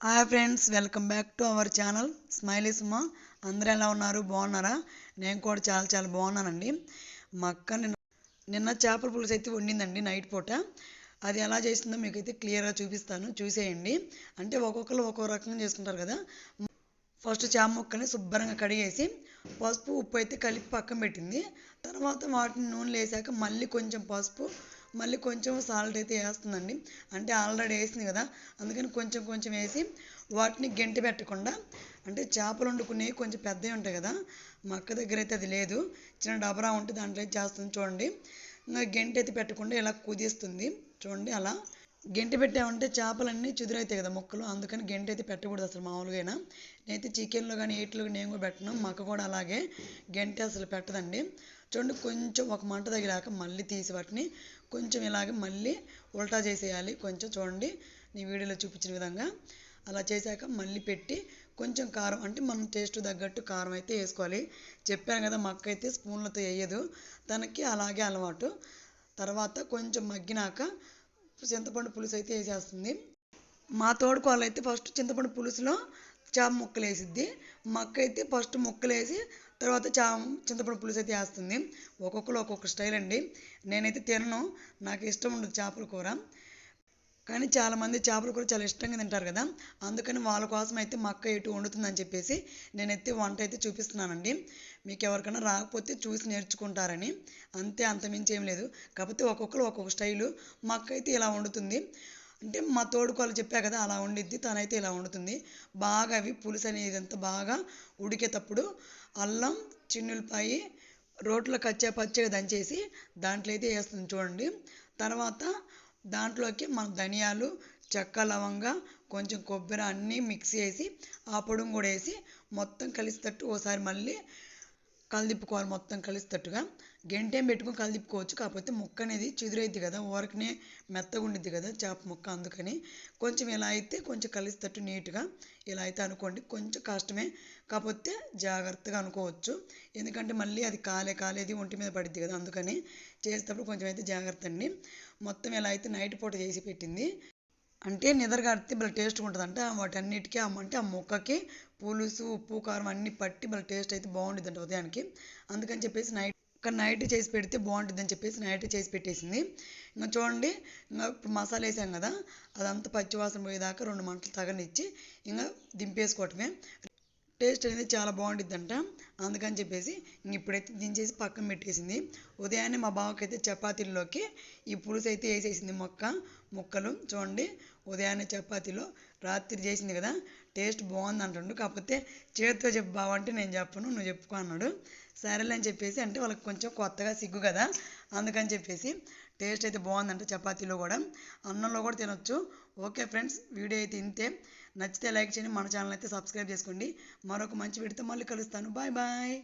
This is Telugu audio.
Hi friends welcome back to our channel smiley Suma అందరూ ఎలా ఉన్నారు? బాగున్నారా? నేను కూడా చాలా చాలా బాగున్నానండి. మా అక్క నిన్న నిన్న చేపల పులుసు అయితే వండిందండి నైట్ పూట. అది ఎలా చేసిందో మీకు అయితే క్లియర్గా చూపిస్తాను. చూసేయండి. అంటే ఒక్కొక్కరు ఒక్కో రకంగా చేసుకుంటారు కదా. ఫస్ట్ చేప ముక్కని శుభ్రంగా కడిగేసి పసుపు ఉప్పు అయితే కలిపి పక్కన పెట్టింది. తర్వాత వాటిని నూనెలో వేసాక మళ్ళీ కొంచెం పసుపు మళ్ళీ కొంచెం సాల్ట్ అయితే వేస్తుందండి. అంటే ఆల్రెడీ వేసింది కదా. అందుకని కొంచెం కొంచెం వేసి వాటిని గెంటి పెట్టకుండా అంటే చేపలు వండుకునేవి కొంచెం పెద్దవి ఉంటాయి కదా. మా అక్క దగ్గర అయితే అది లేదు. చిన్న డబరా ఉంటే దాంట్లో అయితే చేస్తుంది చూడండి. ఇంకా గెంటి అయితే పెట్టకుండా ఇలా కుదిస్తుంది. చూడండి అలా. గెంటి పెట్టామంటే చేపలన్నీ చిదురైతాయి కదా ముక్కలు. అందుకని గెంటి అయితే పెట్టకూడదు అసలు మామూలుగా నేనైతే చికెన్లో కానీ ఏట్లో నేను కూడా పెట్టను. మా అక్క కూడా అలాగే గెంటి అసలు పెట్టదండి. చూడండి కొంచెం ఒక మంట తగిలాక మళ్ళీ తీసి వాటిని కొంచెం ఇలాగే మళ్ళీ ఉల్టా చేసేయాలి. కొంచెం చూడండి నీ వీడియోలో చూపించిన విధంగా. అలా చేశాక మళ్ళీ పెట్టి కొంచెం కారం అంటే మనం టేస్ట్ తగ్గట్టు కారం అయితే వేసుకోవాలి. చెప్పాను కదా మక్క అయితే స్పూన్లతో వేయదు. తనకి అలాగే అలవాటు. తర్వాత కొంచెం మగ్గినాక చింతపండు పులుసు అయితే వేసేస్తుంది. మా తోడుకోవాలైతే ఫస్ట్ చింతపండు పులుసులో చేప ముక్కలు వేసిద్ది మక్క అయితే ఫస్ట్ ముక్కలు వేసి తర్వాత చా చింతపండు పులుసు అయితే వేస్తుంది ఒక్కొక్కరు ఒక్కొక్క స్టైల్ అండి. నేనైతే తినను. నాకు ఇష్టం ఉండదు చేపల కూర. కానీ చాలామంది చేపల కూర చాలా ఇష్టంగా తింటారు కదా. అందుకని వాళ్ళ కోసం అయితే మా అక్క ఎటు వండుతుందని చెప్పేసి నేనైతే వంట అయితే చూపిస్తున్నానండి. మీకు ఎవరికైనా రాకపోతే చూసి నేర్చుకుంటారని. అంతే అంతమించి ఏం లేదు. కాకపోతే ఒక్కొక్కరు ఒక్కొక్క స్టైలు. మా అక్క అయితే ఇలా వండుతుంది. అంటే మా తోడుకోలు చెప్పా కదా అలా వండిద్ది తనైతే ఇలా వండుతుంది. బాగా అవి పులుసు అనేది అంతా బాగా ఉడికేటప్పుడు అల్లం చిన్నులపాయి రోట్లో కచ్చా పచ్చగా దంచేసి దాంట్లో అయితే వేస్తుంది చూడండి. తర్వాత దాంట్లోకి మన ధనియాలు చెక్క లవంగ కొంచెం కొబ్బరి అన్నీ మిక్స్ చేసి ఆ పొడుం కూడా వేసి మొత్తం కలిసేటట్టు ఓసారి మళ్ళీ కలిదిప్పుకోవాలి మొత్తం కలిసేటట్టుగా. గెంటేం పెట్టుకొని కలిదిప్పుకోవచ్చు కాకపోతే ముక్క అనేది చిదురైద్ది కదా. ఊరకనే మెత్తగా ఉండిద్ది కదా చేప ముక్క అందుకని. కొంచెం ఇలా అయితే కొంచెం కలిసేటట్టు నీట్గా ఇలా అయితే అనుకోండి. కొంచెం కష్టమే. కాకపోతే జాగ్రత్తగా అనుకోవచ్చు. ఎందుకంటే మళ్ళీ అది కాలే కాలేది ఒంటి మీద పడిద్ది కదా. అందుకని చేసేటప్పుడు కొంచెం అయితే జాగ్రత్త అండి. మొత్తం ఇలా అయితే నైట్ పూట చేసి పెట్టింది. అంటే నిద్రగడితే భలే టేస్ట్గా ఉంటుందంట. వాటన్నిటికీ అంటే ఆ ముక్కకి పులుసు ఉప్పు కారం అన్నీ పట్టి భలే టేస్ట్ అయితే బాగుంటుంది అంట ఉదయానికి. అందుకని చెప్పేసి నైట్ ఇంకా నైట్ చేసి పెడితే బాగుంటుంది అని చెప్పేసి నైట్ చేసి పెట్టేసింది. ఇంకా చూడండి ఇంకా ఇప్పుడు మసాలా వేసాం కదా అదంతా పచ్చివాసన పోయేదాకా రెండు మంటలు తగనిచ్చి ఇంకా దింపేసుకోవటమే. టేస్ట్ అనేది చాలా బాగుండిద్దంట. అందుకని చెప్పేసి ఇప్పుడైతే దించేసి పక్కన పెట్టేసింది. ఉదయాన్నే మా బావకి అయితే చపాతీల్లోకి ఈ పులుసు అయితే వేసేసింది మొక్క ముక్కలు. చూడండి ఉదయాన్నే చపాతీలో రాత్రి చేసింది కదా టేస్ట్ బాగుంది అంటుండు కాకపోతే చేతితో చెప్పు బావ అంటే నేను చెప్పను నువ్వు చెప్పుకో అన్నాడు. సరేలే అని చెప్పేసి అంటే వాళ్ళకి కొంచెం కొత్తగా సిగ్గు కదా అందుకని చెప్పేసి టేస్ట్ అయితే బాగుందంట చపాతీలో కూడా. అన్నంలో కూడా తినొచ్చు. ఓకే ఫ్రెండ్స్ వీడియో అయితే ఇంతే. నచ్చితే లైక్ చేయండి మన ఛానల్ అయితే సబ్స్క్రైబ్ చేసుకోండి. మరొక మంచి వీడియోతో మళ్ళీ కలుస్తాను. Bye bye.